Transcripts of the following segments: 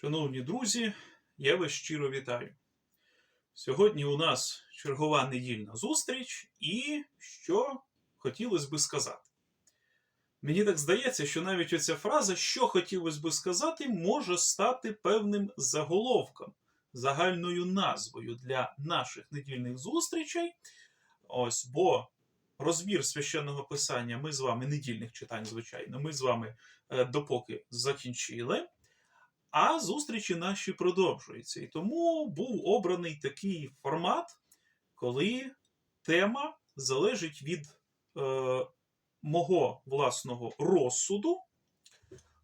Шановні друзі, я вас щиро вітаю. Сьогодні у нас чергова недільна зустріч, і що хотілося би сказати. Мені так здається, що навіть оця фраза, що хотілося би сказати, може стати певним заголовком, загальною назвою для наших недільних зустрічей. Ось, бо розбір священного писання ми з вами, недільних читань, звичайно, ми з вами е, допоки закінчили. А зустрічі наші продовжуються. І тому був обраний такий формат, коли тема залежить від е, мого власного розсуду.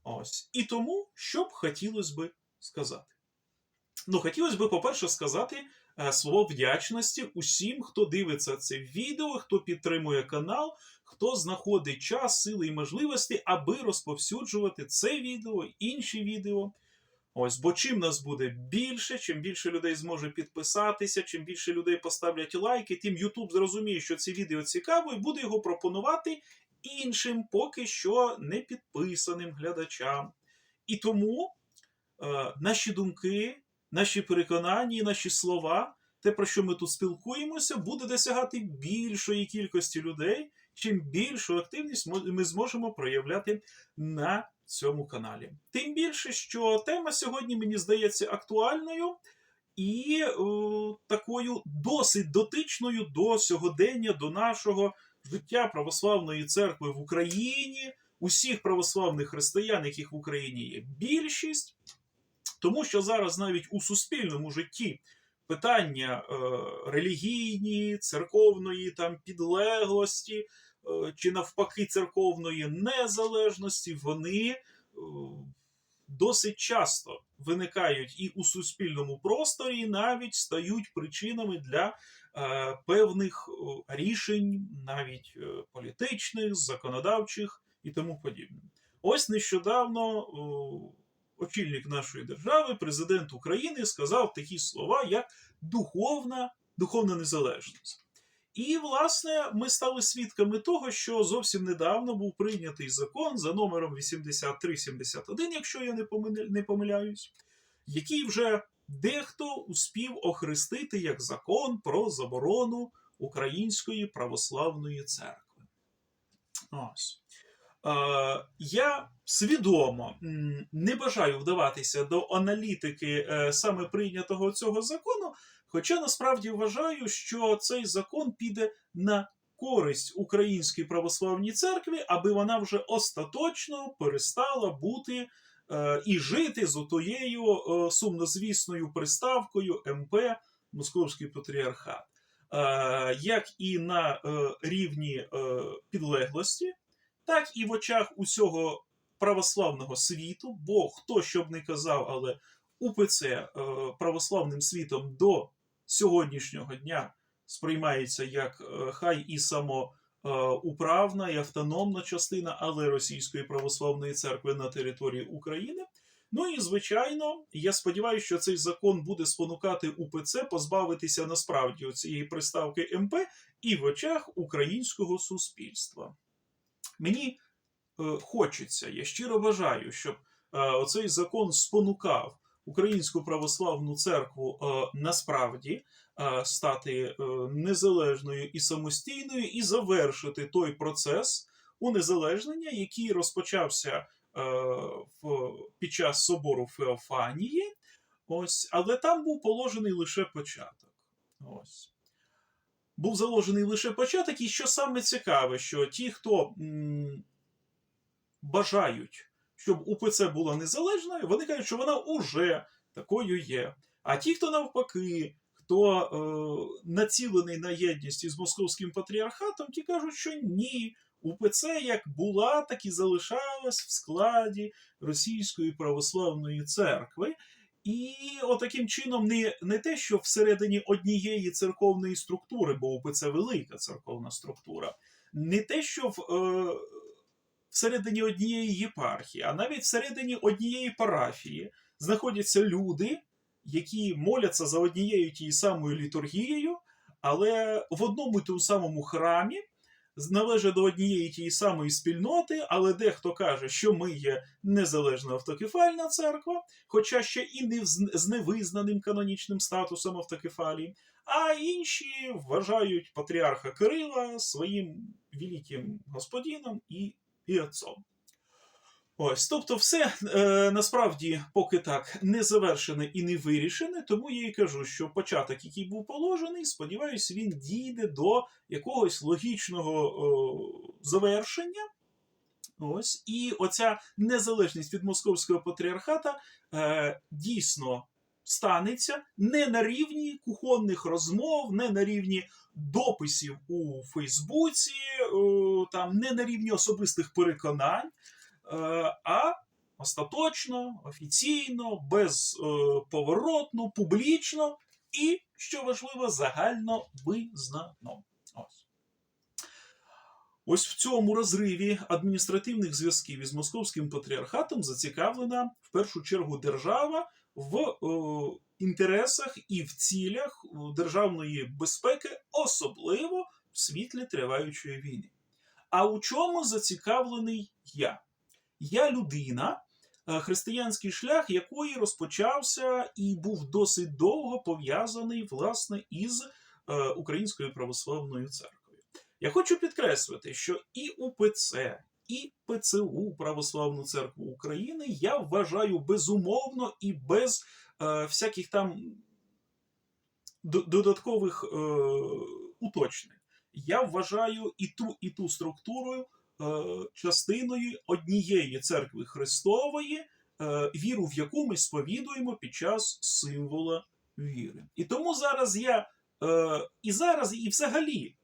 Ось. І тому, що б хотілося би сказати. Ну, хотілося б, по-перше, сказати е, слово вдячності усім, хто дивиться це відео, хто підтримує канал, хто знаходить час, сили і можливості, аби розповсюджувати це відео, інші відео. Ось, бо чим нас буде більше, чим більше людей зможе підписатися, чим більше людей поставлять лайки, тим YouTube зрозуміє, що це відео цікаво, і буде його пропонувати іншим, поки що не підписаним глядачам. І тому е, наші думки, наші переконання, наші слова, те, про що ми тут спілкуємося, буде досягати більшої кількості людей, чим більшу активність ми зможемо проявляти на цьому каналі. Тим більше, що тема сьогодні мені здається актуальною і е, такою досить дотичною до сьогодення, до нашого життя православної церкви в Україні, усіх православних християн, яких в Україні є більшість, тому що зараз навіть у суспільному житті. Питання е, релігійні, церковної там підлеглості, чи навпаки церковної незалежності, вони е, досить часто виникають і у суспільному просторі, і навіть стають причинами для е, певних е, рішень, навіть е, політичних, законодавчих і тому подібне. Ось нещодавно е, очільник нашої держави, президент України, сказав такі слова, як духовна, духовна незалежність. І, власне, ми стали свідками того, що зовсім недавно був прийнятий закон за номером 8371, якщо я не помиляюсь, який вже дехто успів охрестити як закон про заборону Української православної церкви. Ось. Е, я свідомо не бажаю вдаватися до аналітики е, саме прийнятого цього закону, хоча насправді вважаю, що цей закон піде на користь Українській православній церкві, аби вона вже остаточно перестала бути е, і жити з отоєю е, сумнозвісною приставкою МП Московський патріархат. Е, як і на е, рівні е, підлеглості, так і в очах усього православного світу, бо хто що б не казав, але УПЦ е, православним світом до сьогоднішнього дня сприймається як е, хай і самоуправна і автономна частина, але Російської православної церкви на території України. Ну і звичайно, я сподіваюся, що цей закон буде спонукати УПЦ позбавитися насправді цієї приставки МП і в очах українського суспільства. Мені е, хочеться, я щиро бажаю, щоб е, оцей закон спонукав Українську православну церкву е, насправді е, стати е, незалежною і самостійною, і завершити той процес унезалежнення, який розпочався під час собору Феофанії. Ось, але там був положений лише початок. Ось був заложений лише початок, і що саме цікаве, що ті, хто м, бажають, щоб УПЦ була незалежною, вони кажуть, що вона уже такою є. А ті, хто навпаки, хто е, націлений на єдність із московським патріархатом, ті кажуть, що ні. УПЦ як була, так і залишалась в складі Російської православної церкви. І отаким чином не, не те, що всередині однієї церковної структури, бо УПЦ велика церковна структура, не те, що в, е, всередині однієї єпархії, а навіть всередині однієї парафії знаходяться люди, які моляться за однією тією самою літургією, але в одному і тому самому храмі належать до однієї тієї самої спільноти, але дехто каже, що ми є незалежна автокефальна церква, хоча ще і не з невизнаним канонічним статусом автокефалії, а інші вважають патріарха Кирила своїм великим господином і, і отцом. Ось, тобто, все е, насправді поки так не завершене і не вирішене, тому я і кажу, що початок, який був положений, сподіваюся, він дійде до якогось логічного о, завершення. Ось, і оця незалежність від московського патріархата е, дійсно станеться не на рівні кухонних розмов, не на рівні дописів у Фейсбуці, там, не на рівні особистих переконань, е, а остаточно, офіційно, безповоротно, публічно і, що важливо, загально визнано. Ось. Ось в цьому розриві адміністративних зв'язків із московським патріархатом зацікавлена в першу чергу держава в е, інтересах і в цілях е, державної безпеки, особливо в світлі триваючої війни. А у чому зацікавлений я? Я людина, е, християнський шлях якої розпочався і був досить довго пов'язаний власне із Українською православною церквою. Я хочу підкреслити, що і УПЦ, і ПЦУ Православну церкву України я вважаю безумовно і без е, всяких там додаткових е, уточнень. Я вважаю і ту, і ту структурою е, частиною однієї церкви Христової, е, віру в яку ми сповідуємо під час символа віри. І тому зараз я е, і зараз, і взагалі,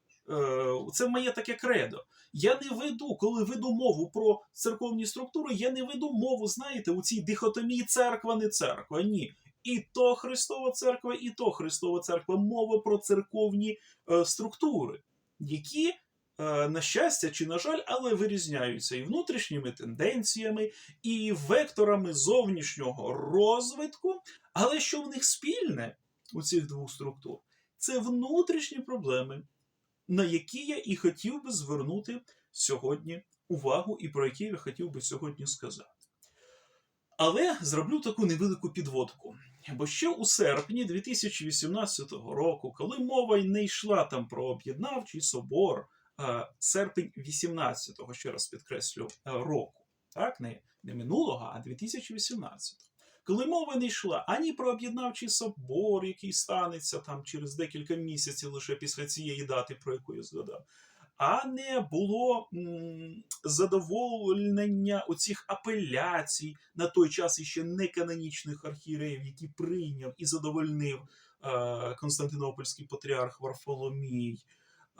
це моє таке кредо. Я не веду, коли веду мову про церковні структури, я не веду мову, знаєте, у цій дихотомії церква не церква. Ні. І то Христова церква, і то Христова церква. Мова про церковні е, структури, які, е, на щастя чи на жаль, але вирізняються і внутрішніми тенденціями, і векторами зовнішнього розвитку. Але що в них спільне у цих двох структур? Це внутрішні проблеми, на які я і хотів би звернути сьогодні увагу, і про які я хотів би сьогодні сказати. Але зроблю таку невелику підводку. Бо ще у серпні 2018 року, коли мова й не йшла там про об'єднавчий собор, серпень 18-го, ще раз підкреслю, е, року, так, не, не минулого, а 2018 коли мова не йшла ані про об'єднавчий собор, який станеться там через декілька місяців лише після цієї дати, про яку я згадав, а не було м, задоволення оцих апеляцій на той час іще не канонічних архієреїв, які прийняв і задовольнив е, Константинопольський патріарх Варфоломій.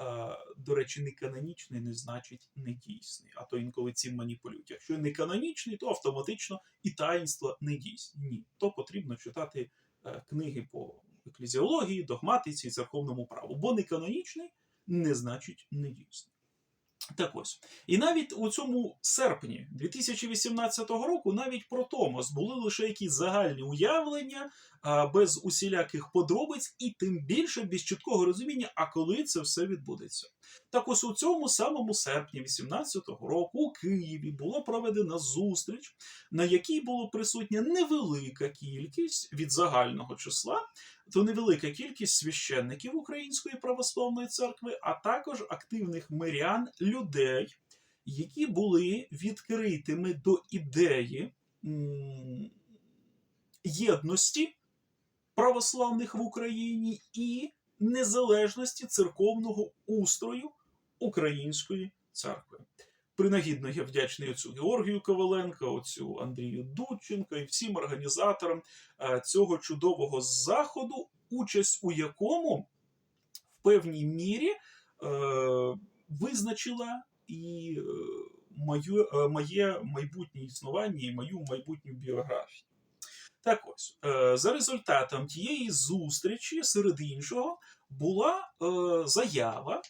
Е, до речі, не канонічний не значить недійсний, а то інколи цим маніпулюють. Якщо не канонічний, то автоматично і таїнства недійсні. Ні, то потрібно читати е, книги по еклезіології, догматиці церковному праву, бо не канонічний не значить недійсний. Так ось. І навіть у цьому серпні 2018 року навіть про Томос були лише якісь загальні уявлення, без усіляких подробиць, і тим більше без чіткого розуміння, а коли це все відбудеться. Так ось у цьому самому серпні 2018 року у Києві була проведена зустріч, на якій було присутня невелика кількість від загального числа, то невелика кількість священників Української православної церкви, а також активних мирян, людей, які були відкритими до ідеї єдності православних в Україні і незалежності церковного устрою Української церкви. Принагідно я вдячний оцю Георгію Коваленко, оцю Андрію Дудченко і всім організаторам е, цього чудового заходу, участь у якому в певній мірі е, визначила і е, моє, е, моє майбутнє існування і мою майбутню біографію. Так ось, е, за результатом тієї зустрічі, серед іншого, була е, заява,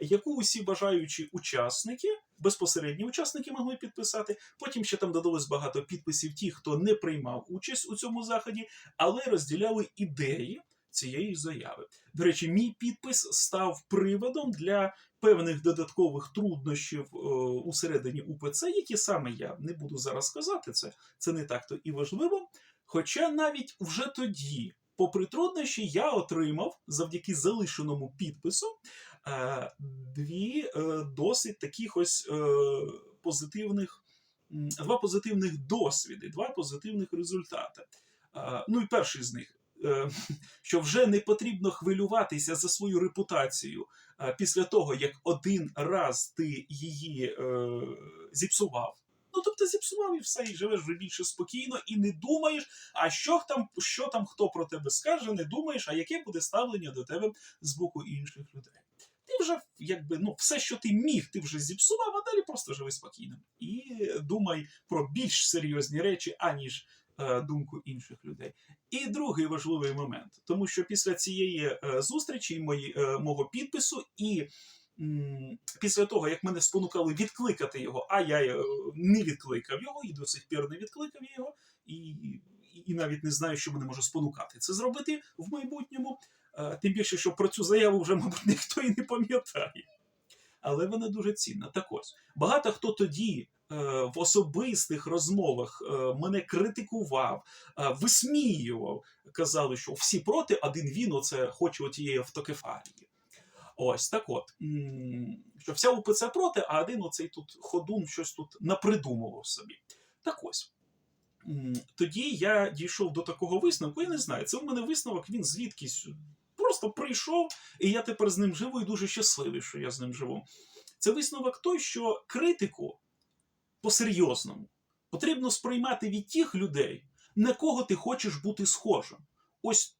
яку усі бажаючі учасники, безпосередні учасники могли підписати. Потім ще там додалось багато підписів ті, хто не приймав участь у цьому заході, але розділяли ідеї цієї заяви. До речі, мій підпис став приводом для певних додаткових труднощів е, усередині УПЦ, які саме я не буду зараз казати, це, це не так то і важливо. Хоча навіть вже тоді, попри труднощі, я отримав завдяки залишеному підпису е, дві е, досить таких ось е, позитивних, два позитивних досвіди, два позитивних результати. Ну і перший з них. Що вже не потрібно хвилюватися за свою репутацію після того, як один раз ти її зіпсував. Ну, тобто зіпсував і все, і живеш вже більше спокійно, і не думаєш, а що там, що там хто про тебе скаже, не думаєш, а яке буде ставлення до тебе з боку інших людей. Ти вже якби ну все, що ти міг, ти вже зіпсував, а далі просто живи спокійно. І думай про більш серйозні речі, аніж е, думку інших людей. І другий важливий момент, тому що після цієї е, зустрічі, мої, е, мого підпису, і після того, як мене спонукали відкликати його, а я е, не відкликав його і до сих пір не відкликав його, і, і, навіть не знаю, що мене може спонукати це зробити в майбутньому. Е, Тим більше, що про цю заяву вже, мабуть, ніхто і не пам'ятає. Але вона дуже цінна. Так ось, багато хто тоді е, в особистих розмовах мене критикував, висміював, казали, що всі проти, один він оце хоче отієї автокефалії. Ось так от. Що вся УПЦ проти, а один оцей тут ходун щось тут напридумував собі. Так ось. Тоді я дійшов до такого висновку, я не знаю, це в мене висновок, він звідкись просто прийшов, і я тепер з ним живу і дуже щасливий, що я з ним живу. Це висновок той, що критику по-серйозному потрібно сприймати від тих людей, на кого ти хочеш бути схожим. Ось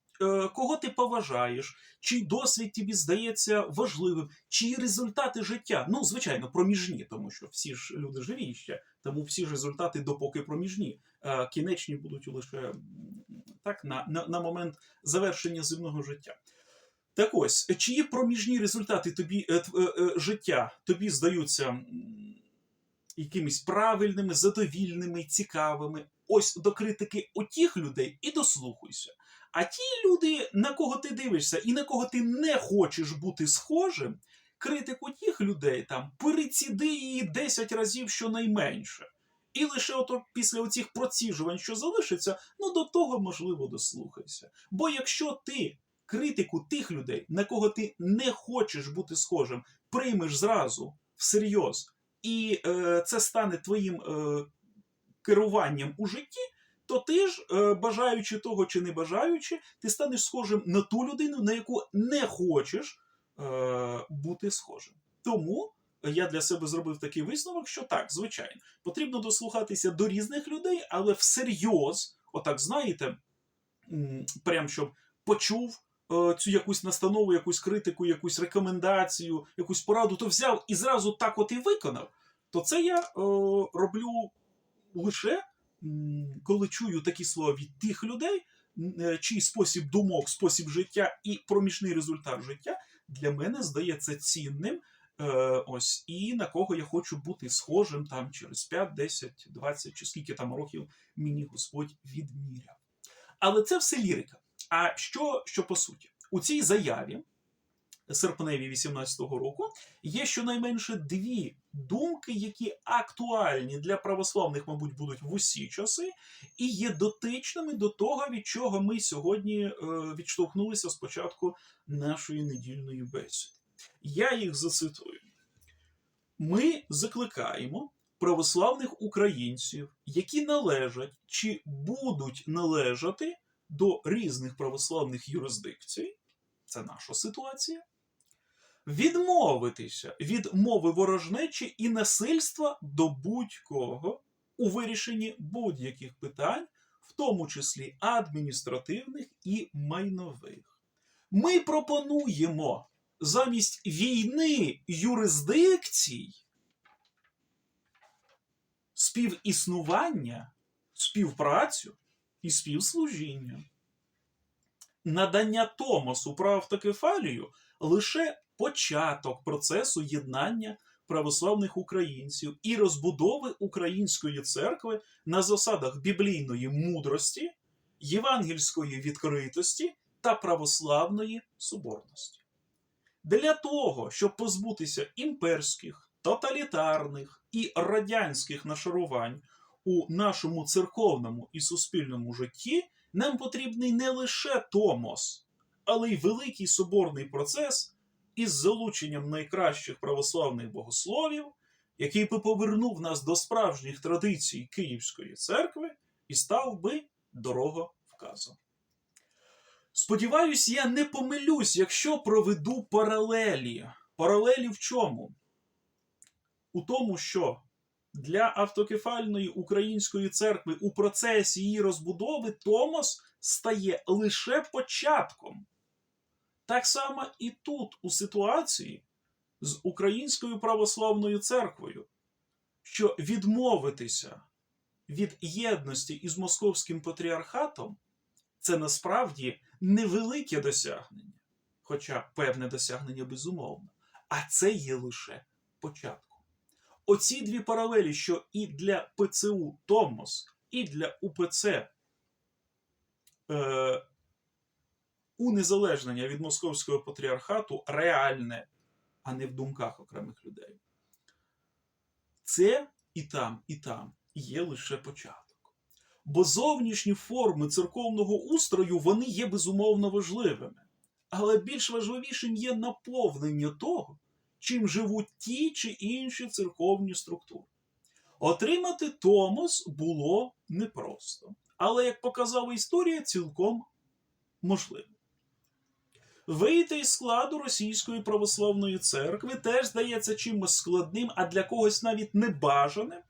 кого ти поважаєш, чий досвід тобі здається важливим, чиї результати життя. Ну, звичайно, проміжні, тому що всі ж люди живі ще, тому всі ж результати допоки проміжні. Е, кінечні будуть лише так, на, на, на момент завершення земного життя. Так ось, чиї проміжні результати тобі е, е, е, життя тобі здаються якимись правильними, задовільними, цікавими. Ось до критики отіх людей і дослухайся. А ті люди, на кого ти дивишся і на кого ти не хочеш бути схожим, критику тих людей там переціди її 10 разів щонайменше. І лише ото після оцих проціжувань, що залишиться, ну до того можливо дослухайся. Бо якщо ти критику тих людей, на кого ти не хочеш бути схожим, приймеш зразу всерйоз, і е, це стане твоїм е, керуванням у житті, то ти ж, е, бажаючи того чи не бажаючи, ти станеш схожим на ту людину, на яку не хочеш е, бути схожим. Тому я для себе зробив такий висновок, що так, звичайно, потрібно дослухатися до різних людей, але всерйоз, отак знаєте, прям щоб почув е, цю якусь настанову, якусь критику, якусь рекомендацію, якусь пораду, то взяв і зразу так от і виконав, то це я роблю лише коли чую такі слова від тих людей, е, чий спосіб думок, спосіб життя і проміжний результат життя для мене здається цінним. Е, ось, і на кого я хочу бути схожим там через 5, 10, 20 чи скільки там років мені Господь відміряв. Але це все лірика. А що, що по суті? У цій заяві серпневі 18-го року є щонайменше дві думки, які актуальні для православних, мабуть, будуть в усі часи, і є дотичними до того, від чого ми сьогодні е, відштовхнулися спочатку нашої недільної бесіди. Я їх зацитую. Ми закликаємо православних українців, які належать чи будуть належати до різних православних юрисдикцій, це наша ситуація, відмовитися від мови ворожнечі і насильства до будь-кого у вирішенні будь-яких питань, в тому числі адміністративних і майнових. Ми пропонуємо замість війни юрисдикцій співіснування, співпрацю і співслужіння. Надання Томосу про автокефалію лише початок процесу єднання православних українців і розбудови української церкви на засадах біблійної мудрості, євангельської відкритості та православної соборності. Для того, щоб позбутися імперських, тоталітарних і радянських нашарувань у нашому церковному і суспільному житті, нам потрібний не лише Томос, але й великий соборний процес із залученням найкращих православних богословів, який би повернув нас до справжніх традицій Київської церкви і став би дороговказом. Сподіваюсь, я не помилюсь, якщо проведу паралелі. Паралелі в чому? У тому, що для автокефальної української церкви у процесі її розбудови Томос стає лише початком. Так само і тут, у ситуації з Українською православною церквою, що відмовитися від єдності із Московським патріархатом це насправді невелике досягнення, хоча певне досягнення безумовно, а це є лише початком. Оці дві паралелі, що і для ПЦУ Томос, і для УПЦ е, унезалежнення від Московського патріархату реальне, а не в думках окремих людей. Це і там, і там є лише початок. Бо зовнішні форми церковного устрою вони є безумовно важливими. Але більш важливішим є наповнення того, чим живуть ті чи інші церковні структури. Отримати Томос було непросто, але, як показала історія, цілком можливо. Вийти із складу Російської православної церкви теж здається чимось складним, а для когось навіть небажаним.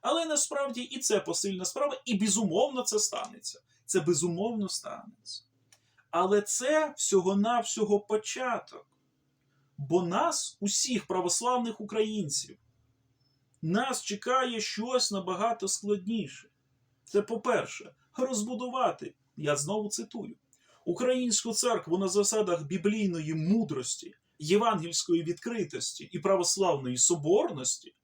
Але насправді і це посильна справа, і безумовно це станеться. Це безумовно станеться. Але це всього-навсього початок. Бо нас, усіх православних українців, нас чекає щось набагато складніше. Це, по-перше, розбудувати, я знову цитую, українську церкву на засадах біблійної мудрості, євангельської відкритості і православної соборності.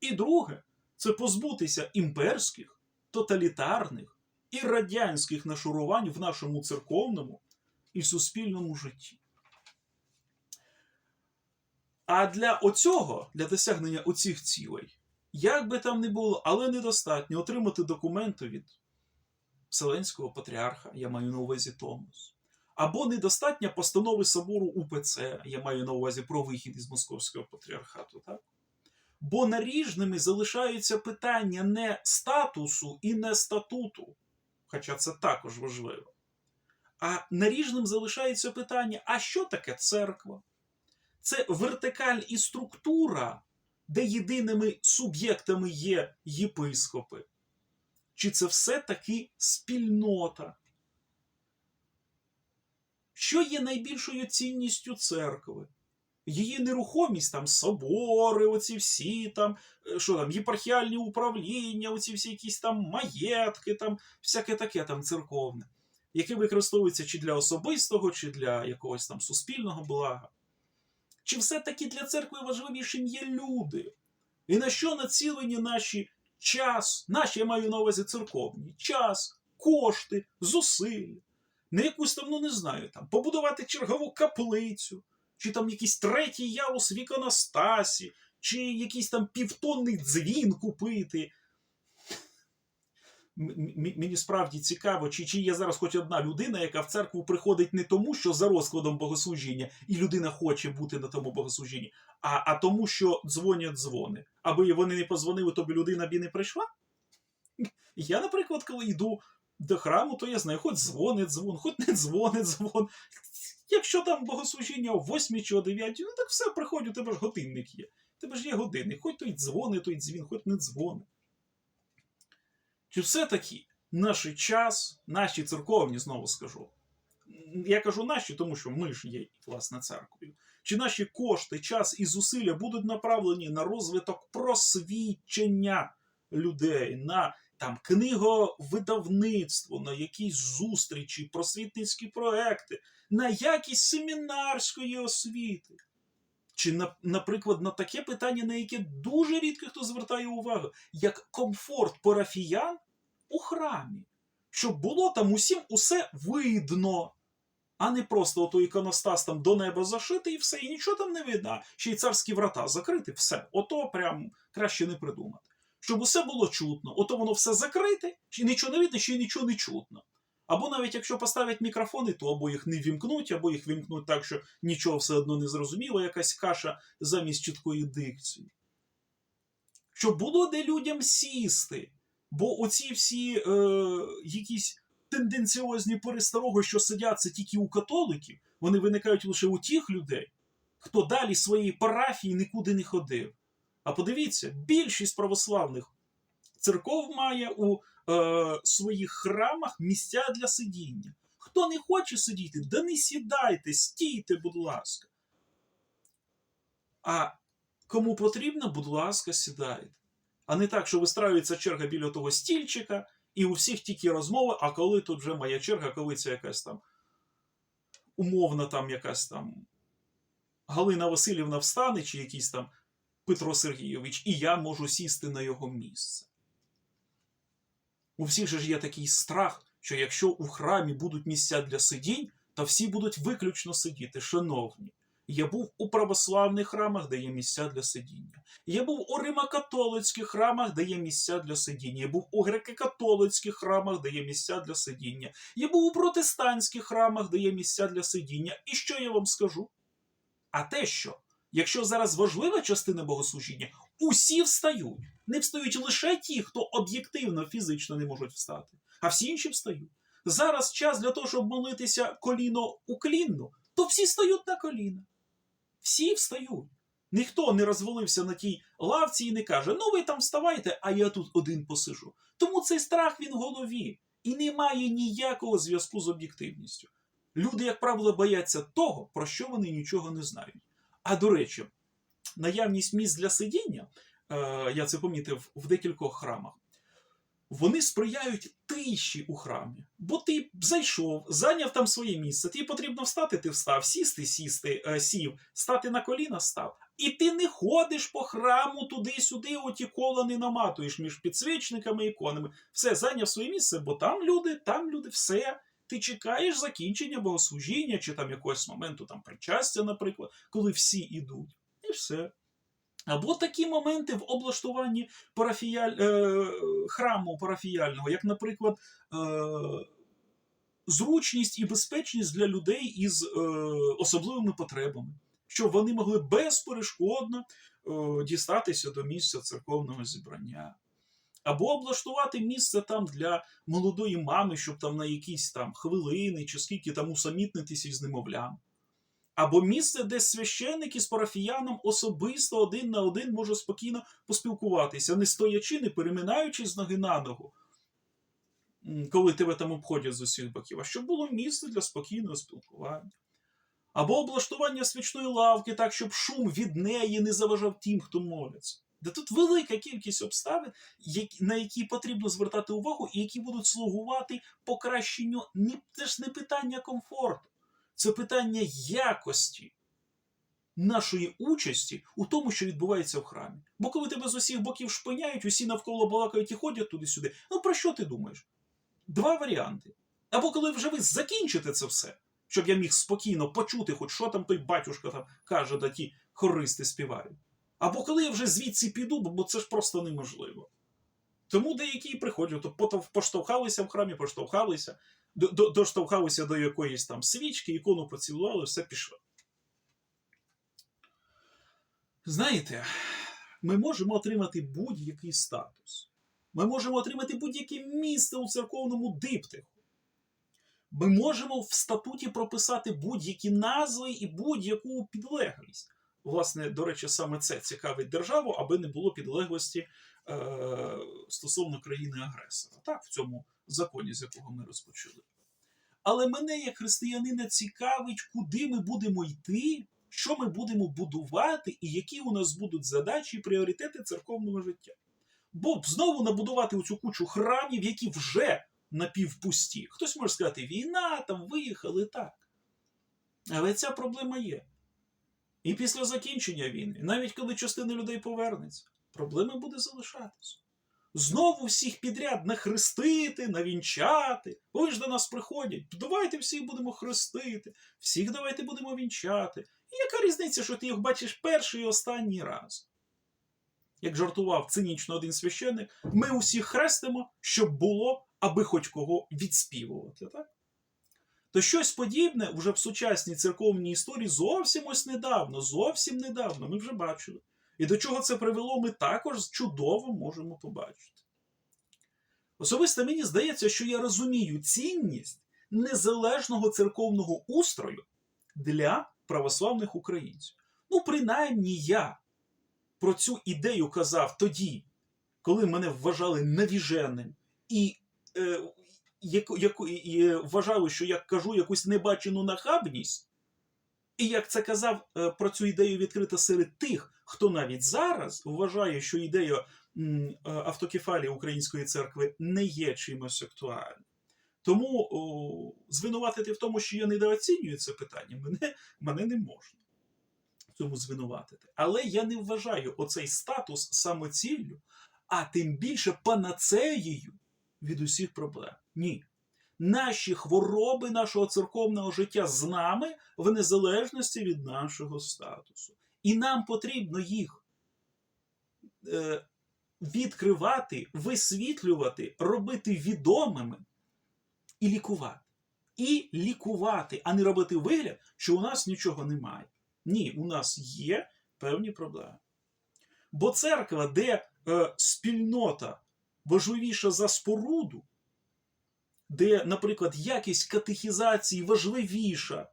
І друге, це позбутися імперських, тоталітарних і радянських нашурувань в нашому церковному і суспільному житті. А для оцього, для досягнення оцих цілей, як би там не було, але недостатньо отримати документи від Вселенського патріарха, я маю на увазі Томос. Або недостатньо постанови собору УПЦ, я маю на увазі про вихід із Московського патріархату. так? Бо наріжними залишаються питання не статусу і не статуту, хоча це також важливо. А наріжним залишається питання: а що таке церква? Це вертикаль і структура, де єдиними суб'єктами є єпископи. Чи це все-таки спільнота? Що є найбільшою цінністю церкви? Її нерухомість, там собори, оці всі там, е, що там, єпархіальні управління, оці всі якісь там маєтки, там, всяке таке там церковне, яке використовується чи для особистого, чи для якогось там суспільного блага. Чи все-таки для церкви важливішим є люди? І на що націлені наші час, наші я маю на увазі церковні, час, кошти, зусилля, на якусь там, ну не знаю, там, побудувати чергову каплицю, чи там якийсь третій ярус в іконостасі, чи якийсь там півтонний дзвін купити. Мені справді цікаво, чи чи є зараз хоч одна людина, яка в церкву приходить не тому, що за розкладом богослужіння, і людина хоче бути на тому богослужінні, а а тому, що дзвонять дзвони. Аби вони не позвонили, то б людина б і не прийшла. Я, наприклад, коли йду до храму, то я знаю, хоч дзвонить дзвон, хоч не дзвонить дзвон. Якщо там богослужіння о 8 чи о 9, ну так все приходь, у тебе ж годинник є. Тебе ж є годинник, хоч той дзвони, той дзвін, хоч не дзвони. Чи все-таки наш час, наші церковні, знову скажу. Я кажу наші, тому що ми ж є, власне, церквою. Чи наші кошти, час і зусилля будуть направлені на розвиток просвідчення людей, на там книговидавництво, на якісь зустрічі, просвітницькі проекти, на якість семінарської освіти? Чи, наприклад, на таке питання, на яке дуже рідко хто звертає увагу, як комфорт парафіян у храмі, щоб було там усім усе видно. А не просто ото іконостас там до неба зашитий і все, і нічого там не видно. Ще й царські врата закриті, все. Ото прям краще не придумати. Щоб усе було чутно, ото воно все закрите, чи нічого не видно, ще й нічого не чутно. Або навіть якщо поставлять мікрофони, то або їх не вімкнуть, або їх вімкнуть так, що нічого все одно не зрозуміло, якась каша замість чіткої дикції. Щоб було де людям сісти. Бо оці всі е, якісь тенденціозні перестороги, що сидять це тільки у католиків, вони виникають лише у тих людей, хто далі своєї парафії нікуди не ходив. А подивіться, більшість православних церков має у е, своїх храмах місця для сидіння. Хто не хоче сидіти, да не сідайте, стійте, будь ласка. А кому потрібно, будь ласка, сідайте. А не так, що вистраюється черга біля того стільчика, і у всіх тільки розмови, а коли тут вже моя черга, коли це якась там умовна там якась там Галина Васильівна встане, чи якийсь там Петро Сергійович, і я можу сісти на його місце. У всіх же ж є такий страх, що якщо у храмі будуть місця для сидінь, то всі будуть виключно сидіти, шановні. Я був у православних храмах, де є місця для сидіння. Я був у римокатолицьких храмах, де є місця для сидіння. Я був у греко-католицьких храмах, де є місця для сидіння. Я був у протестантських храмах, де є місця для сидіння. І що я вам скажу? А те, що якщо зараз важлива частина богослужіння, усі встають. Не встають лише ті, хто об'єктивно фізично не можуть встати, а всі інші встають. Зараз час для того, щоб молитися коліно уклінно, то всі стають на коліна. Всі встають. Ніхто не розвалився на тій лавці і не каже: ну ви там вставайте, а я тут один посижу. Тому цей страх він в голові і не має ніякого зв'язку з об'єктивністю. Люди, як правило, бояться того, про що вони нічого не знають. А до речі, наявність місць для сидіння, е, я це помітив в декількох храмах, вони сприяють тиші у храмі. Бо ти зайшов, зайняв там своє місце, тобі потрібно встати, ти встав, сісти, сісти, е, сів, стати на коліна став. І ти не ходиш по храму туди-сюди, оті кола не наматуєш між підсвічниками і іконами. Все, зайняв своє місце, бо там люди, там люди, все. Ти чекаєш закінчення богослужіння чи там якогось моменту там причастя, наприклад, коли всі йдуть. І все. Або такі моменти в облаштуванні парафіяль... е... храму парафіяльного, як, наприклад, е... зручність і безпечність для людей із е... особливими потребами, щоб вони могли безперешкодно дістатися до місця церковного зібрання. Або облаштувати місце там для молодої мами, щоб там на якісь там хвилини чи скільки там усамітнитися із немовлям. Або місце, де священник із парафіяном особисто один на один може спокійно поспілкуватися, не стоячи, не переминаючись з ноги на ногу, коли тебе там обходять з усіх боків, а щоб було місце для спокійного спілкування. Або облаштування свічної лавки так, щоб шум від неї не заважав тим, хто моляться. Де тут велика кількість обставин, на які потрібно звертати увагу, і які будуть слугувати покращенню. Це ж не питання комфорту, це питання якості нашої участі у тому, що відбувається в храмі. Бо коли тебе з усіх боків шпиняють, усі навколо балакають і ходять туди-сюди. Ну про що ти думаєш? Два варіанти. Або коли вже ви закінчите це все, щоб я міг спокійно почути, хоч що там той батюшка там каже, да ті хористи співають. Або коли я вже звідси піду, бо- це ж просто неможливо. Тому деякі приходять, то поштовхалися в храмі, поштовхалися, до, до, доштовхалися до якоїсь там свічки, ікону поцілували, все пішло. Знаєте, ми можемо отримати будь-який статус. Ми можемо отримати будь-яке місце у церковному диптиху. Ми можемо в статуті прописати будь-які назви і будь-яку підлеглість. Власне, до речі, саме це цікавить державу, аби не було підлеглості е, стосовно країни-агресора. Так, в цьому законі, з якого ми розпочали. Але мене, як християнина, цікавить, куди ми будемо йти, що ми будемо будувати, і які у нас будуть задачі і пріоритети церковного життя. Бо знову набудувати оцю кучу храмів, які вже напівпусті. Хтось може сказати, війна, там виїхали так. Але ця проблема є. І після закінчення війни, навіть коли частина людей повернеться, проблема буде залишатися. Знову всіх підряд нахрестити, навінчати. Вони ж до нас приходять. Давайте всіх будемо хрестити, всіх давайте будемо вінчати. І яка різниця, що ти їх бачиш перший і останній раз? Як жартував цинічно один священник, ми усіх хрестимо, щоб було, аби хоч кого відспівувати. Так? То щось подібне вже в сучасній церковній історії зовсім ось недавно, зовсім недавно ми вже бачили. І до чого це привело, ми також чудово можемо побачити. Особисто мені здається, що я розумію цінність незалежного церковного устрою для православних українців. Ну, принаймні я про цю ідею казав тоді, коли мене вважали навіженим і е, яку, яку, і вважали, що я кажу якусь небачену нахабність. І як це казав е, про цю ідею відкрито серед тих, хто навіть зараз вважає, що ідея е, автокефалії Української церкви не є чимось актуальним. Тому о, звинуватити в тому, що я недооцінюю це питання, мене, мене не можна в цьому звинуватити. Але я не вважаю оцей статус самоціллю, а тим більше панацеєю від усіх проблем. Ні. Наші хвороби нашого церковного життя з нами в незалежності від нашого статусу. І нам потрібно їх е, відкривати, висвітлювати, робити відомими і лікувати. І лікувати, а не робити вигляд, що у нас нічого немає. Ні, у нас є певні проблеми. Бо церква, де е, спільнота важливіша за споруду, де, наприклад, якість катехізації важливіша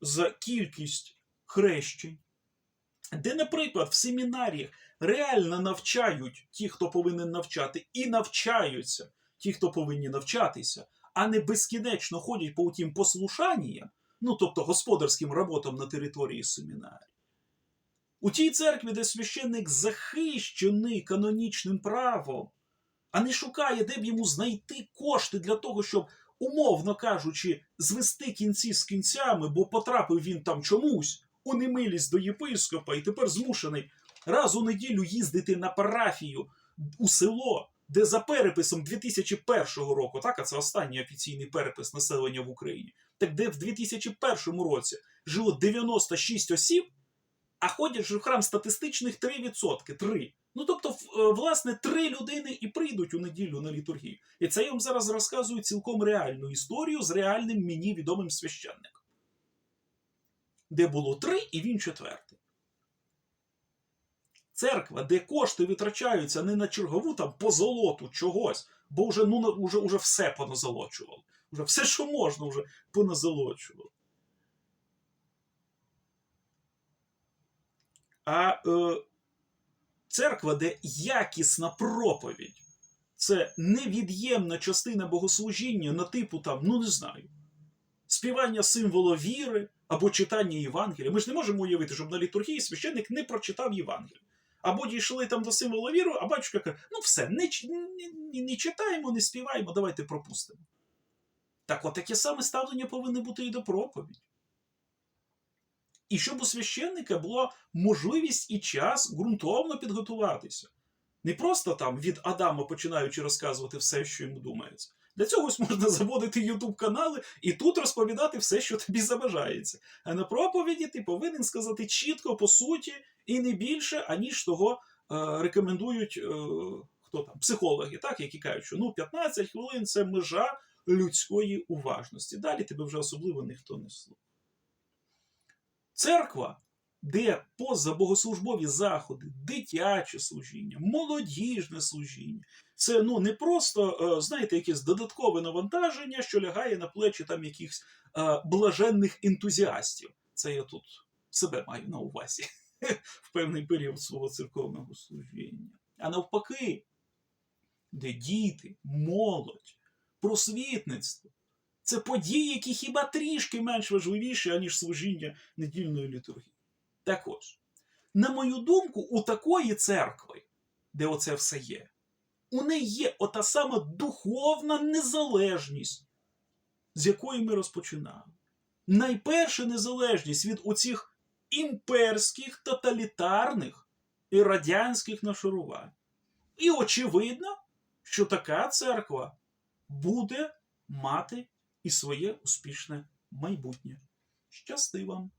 за кількість хрещень, де, наприклад, в семінаріях реально навчають ті, хто повинен навчати, і навчаються ті, хто повинні навчатися, а не безкінечно ходять по тим послушанням, ну тобто господарським роботам на території семінарії. У тій церкві, де священник захищений канонічним правом, а не шукає, де б йому знайти кошти для того, щоб, умовно кажучи, звести кінці з кінцями, бо потрапив він там чомусь у немилість до єпископа і тепер змушений раз у неділю їздити на парафію у село, де за переписом 2001 року, так, а це останній офіційний перепис населення в Україні, так де в 2001 році жило 96 осіб, а ходять в храм статистичних 3%. 3. Ну тобто, е, власне, три людини і прийдуть у неділю на літургію. І це я вам зараз розказую цілком реальну історію з реальним мені відомим священником. Де було три, і він четвертий. Церква, де кошти витрачаються не на чергову там позолоту чогось, бо вже, ну, уже, уже все поназолочували. Уже все, що можна, вже поназолочували. А е, церква, де якісна проповідь, це невід'ємна частина богослужіння на типу там, ну не знаю, співання символу віри або читання Євангелія. Ми ж не можемо уявити, щоб на літургії священник не прочитав Євангелію. Або дійшли там до символу віри, а батюшка каже: ну все, не, не, не, не читаємо, не співаємо, давайте пропустимо. Так от таке саме ставлення повинно бути і до проповіді. І щоб у священника була можливість і час ґрунтовно підготуватися. Не просто там від Адама починаючи розказувати все, що йому думається. Для цього можна заводити Ютуб канали і тут розповідати все, що тобі забажається. А на проповіді ти повинен сказати чітко, по суті, і не більше, аніж того е, рекомендують е, хто там, психологи, так, які кажуть, що ну 15 хвилин це межа людської уважності. Далі тебе вже особливо ніхто не слухає. Церква, де позабогослужбові заходи, дитяче служіння, молодіжне служіння, це ну не просто, е, знаєте, якесь додаткове навантаження, що лягає на плечі там якихось е, блаженних ентузіастів. Це я тут себе маю на увазі в певний період свого церковного служіння. А навпаки, де діти, молодь, просвітництво. Це події, які хіба трішки менш важливіші, аніж служіння недільної літургії. Так ось, на мою думку, у такої церкви, де оце все є, у неї є ота сама духовна незалежність, з якої ми розпочинали. Найперша незалежність від оцих імперських, тоталітарних і радянських нашарувань. І очевидно, що така церква буде мати і своє успішне майбутнє. Щасти вам!